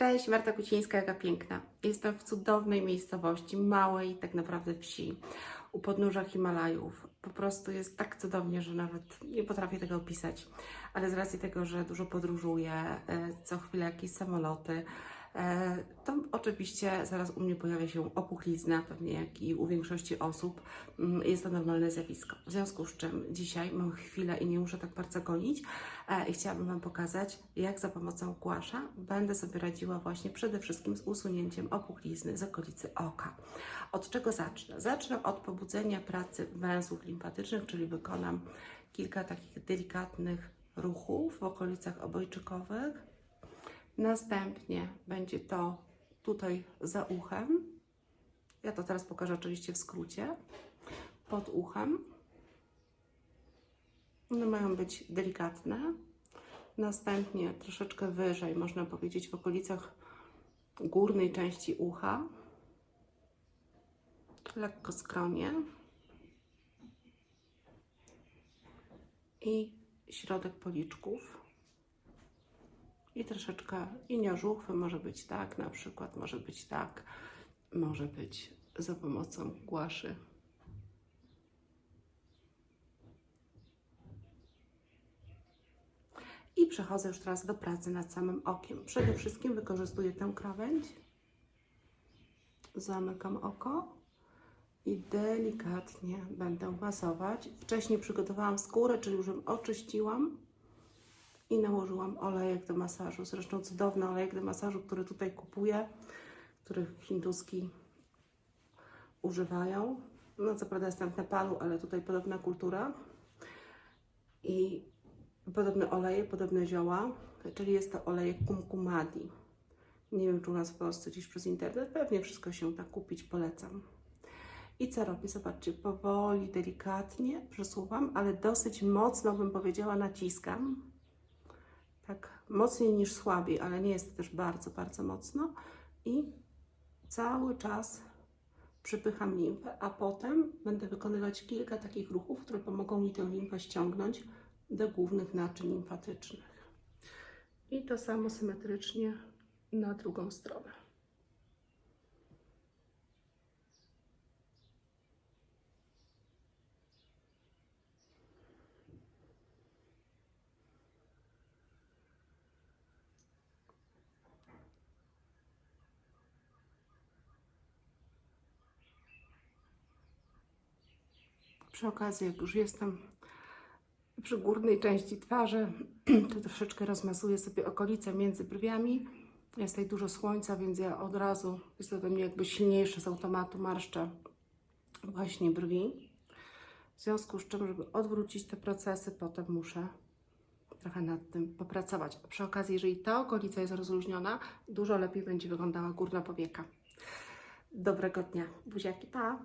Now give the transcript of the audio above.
Cześć, Marta Kucińska, jaka piękna. Jestem w cudownej miejscowości, małej tak naprawdę wsi, u podnóża Himalajów. Po prostu jest tak cudownie, że nawet nie potrafię tego opisać. Ale z racji tego, że dużo podróżuję, e, co chwilę jakieś samoloty, to oczywiście zaraz u mnie pojawia się opuchlizna, pewnie jak i u większości osób. Mm, Jest to normalne zjawisko. W związku z czym dzisiaj mam chwilę i nie muszę tak bardzo gonić e, i chciałabym Wam pokazać, jak za pomocą głasza będę sobie radziła właśnie przede wszystkim z usunięciem opuchlizny z okolicy oka. Od czego zacznę? Zacznę od pobudzenia pracy węzłów limfatycznych, czyli wykonam kilka takich delikatnych ruchów w okolicach obojczykowych. Następnie będzie to tutaj za uchem. Ja to teraz pokażę oczywiście w skrócie. Pod uchem. One mają być delikatne. Następnie troszeczkę wyżej, można powiedzieć, w okolicach górnej części ucha. Lekko skronie. I środek policzków. I troszeczkę linia żuchwy może być tak, na przykład może być tak, może być za pomocą głaszy. I przechodzę już teraz do pracy nad samym okiem. Przede wszystkim wykorzystuję tę krawędź. Zamykam oko i delikatnie będę masować. Wcześniej przygotowałam skórę, czyli już ją oczyściłam i nałożyłam olejek do masażu. Zresztą cudowny olejek do masażu, który tutaj kupuję, który hinduski używają. No co prawda jestem w Nepalu, ale tutaj podobna kultura. I podobne oleje, podobne zioła, czyli jest to olejek kumkumadi. Nie wiem, czy u nas w Polsce gdzieś przez internet, pewnie wszystko się da kupić, polecam. I co robię? Zobaczcie, powoli, delikatnie przesuwam, ale dosyć mocno bym powiedziała naciskam. Tak mocniej niż słabiej, ale nie jest też bardzo, bardzo mocno. I cały czas przypycham limfę, a potem będę wykonywać kilka takich ruchów, które pomogą mi tę limfę ściągnąć do głównych naczyń limfatycznych. I to samo symetrycznie na drugą stronę. Przy okazji, jak już jestem przy górnej części twarzy, to troszeczkę rozmasuję sobie okolice między brwiami. Jest tutaj dużo słońca, więc ja od razu, jest to we mnie jakby silniejsze z automatu, marszczę właśnie brwi. W związku z czym, żeby odwrócić te procesy, potem muszę trochę nad tym popracować. Przy okazji, jeżeli ta okolica jest rozluźniona, dużo lepiej będzie wyglądała górna powieka. Dobrego dnia. Buziaki, pa!